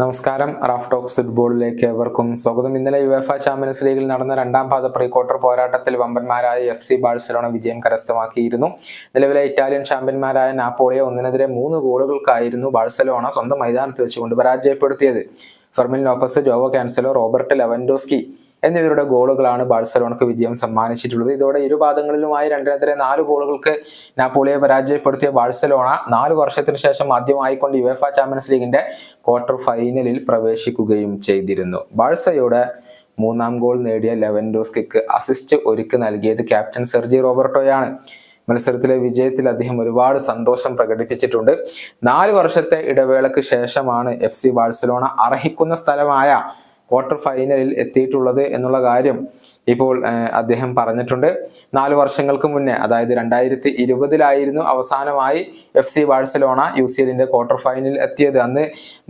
നമസ്കാരം. Raf talks ഫുട്ബോളിലേക്ക് ഏവർക്കും സ്വാഗതം. ഇന്നലെ യുഎഫ ചാമ്പ്യൻസ് ലീഗിൽ നടന്ന രണ്ടാം പാദ പ്രീ ക്വാർട്ടർ പോരാട്ടത്തിൽ വമ്പന്മാരായ എഫ് സി ബാഴ്സലോണ വിജയം കരസ്ഥമാക്കിയിരുന്നു. നിലവിലെ ഇറ്റാലിയൻ ചാമ്പ്യന്മാരായ നാപ്പോളിയെ ഒന്നിനെതിരെ മൂന്ന് ഗോളുകൾക്കായിരുന്നു ബാഴ്സലോണ സ്വന്തം മൈതാനത്ത് വെച്ചുകൊണ്ട് പരാജയപ്പെടുത്തിയത്. Fermin Lopez Joao Cancelo Robert Lewandowski എന്നിവരുടെ ഗോളുകളാണ് ബാഴ്സലോണക്ക് വിജയം സമ്മാനിച്ചിട്ടുള്ളത്. ഇതോടെ ഇരുപാദങ്ങളിലുമായി രണ്ടിനെതിരെ നാല് ഗോളുകൾക്ക് നാപ്പോളിയെ പരാജയപ്പെടുത്തിയ ബാഴ്സലോണ നാല് വർഷത്തിന് ശേഷം ആദ്യമായിക്കൊണ്ട് യുവേഫ ചാമ്പ്യൻസ് ലീഗിന്റെ ക്വാർട്ടർ ഫൈനലിൽ പ്രവേശിക്കുകയും ചെയ്തിരുന്നു. ബാഴ്സയുടെ മൂന്നാം ഗോൾ നേടിയ ലെവൻഡോസ്കിക്ക് അസിസ്റ്റ് ഒരുക്കി നൽകിയത് ക്യാപ്റ്റൻ സെർജി റോബർട്ടോയാണ്. മത്സരത്തിലെ വിജയത്തിൽ അദ്ദേഹം ഒരുപാട് സന്തോഷം പ്രകടിപ്പിച്ചിട്ടുണ്ട്. നാല് വർഷത്തെ ഇടവേളയ്ക്ക് ശേഷമാണ് എഫ് സി ബാഴ്സലോണ അർഹിക്കുന്ന സ്ഥലമായ ക്വാർട്ടർ ഫൈനലിൽ എത്തിയിട്ടുള്ളത് എന്നുള്ള കാര്യം ഇപ്പോൾ അദ്ദേഹം പറഞ്ഞിട്ടുണ്ട്. നാല് വർഷങ്ങൾക്ക് മുന്നേ അതായത് രണ്ടായിരത്തി ഇരുപതിലായിരുന്നു അവസാനമായി F C Barcelona U C എല്ലിന്റെ ക്വാർട്ടർ ഫൈനലിൽ എത്തിയത്. അന്ന്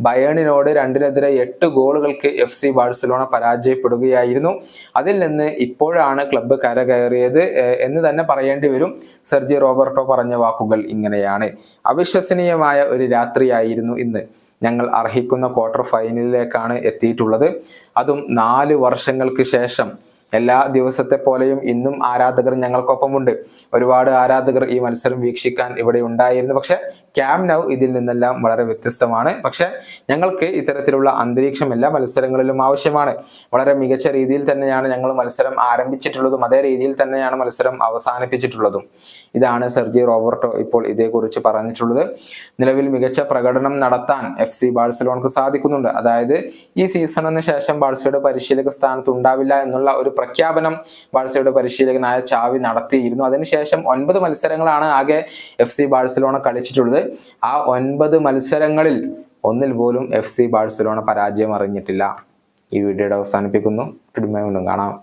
ബയേണിനോട് രണ്ടിനെതിരെ എട്ട് ഗോളുകൾക്ക് എഫ് സി ബാഴ്സലോണ പരാജയപ്പെടുകയായിരുന്നു. അതിൽ നിന്ന് ഇപ്പോഴാണ് ക്ലബ്ബ് കരകയറിയത് എന്ന് തന്നെ പറയേണ്ടി വരും. സെർജി റോബർട്ടോ പറഞ്ഞ വാക്കുകൾ ഇങ്ങനെയാണ്. അവിശ്വസനീയമായ ഒരു രാത്രിയായിരുന്നു ഇന്ന്. ഞങ്ങൾ അർഹിക്കുന്ന ക്വാർട്ടർ ഫൈനലിലേക്കാണ് എത്തിയിട്ടുള്ളത്. അതും നാല് വർഷങ്ങൾക്ക് ശേഷം എല്ലാ ദിവസത്തെ പോലെയും ഇന്നും ആരാധകർ ഞങ്ങൾക്കൊപ്പമുണ്ട്. ഒരുപാട് ആരാധകർ ഈ മത്സരം വീക്ഷിക്കാൻ ഇവിടെ ഉണ്ടായിരുന്നു. പക്ഷെ ക്യാം നൗ ഇതിൽ നിന്നെല്ലാം വളരെ വ്യത്യസ്തമാണ്. പക്ഷെ ഞങ്ങൾക്ക് ഇത്തരത്തിലുള്ള അന്തരീക്ഷം എല്ലാ മത്സരങ്ങളിലും ആവശ്യമാണ്. വളരെ മികച്ച രീതിയിൽ തന്നെയാണ് ഞങ്ങൾ മത്സരം ആരംഭിച്ചിട്ടുള്ളതും അതേ രീതിയിൽ തന്നെയാണ് മത്സരം അവസാനിപ്പിച്ചിട്ടുള്ളതും. ഇതാണ് സെർജി റോബർട്ടോ ഇപ്പോൾ ഇതേക്കുറിച്ച് പറഞ്ഞിട്ടുള്ളത്. നിലവിൽ മികച്ച പ്രകടനം നടത്താൻ എഫ് സി ബാഴ്സലോണക്ക് സാധിക്കുന്നുണ്ട്. അതായത് ഈ സീസണിന് ശേഷം ബാഴ്സയുടെ പരിശീലക സ്ഥാനത്ത് ഉണ്ടാവില്ല എന്നുള്ള ഒരു പ്രഖ്യാപനം ബാഴ്സയുടെ പരിശീലകനായ ചാവി നടത്തിയിരുന്നു. അതിനുശേഷം ഒൻപത് മത്സരങ്ങളാണ് ആകെ എഫ് സി ബാഴ്സലോണ കളിച്ചിട്ടുള്ളത്. ആ ഒൻപത് മത്സരങ്ങളിൽ ഒന്നിൽ പോലും എഫ് സി ബാഴ്സലോണ പരാജയം അറിഞ്ഞിട്ടില്ല. ഈ വീഡിയോയുടെ അവസാനിപ്പിക്കുന്നു. വീണ്ടും കാണാം.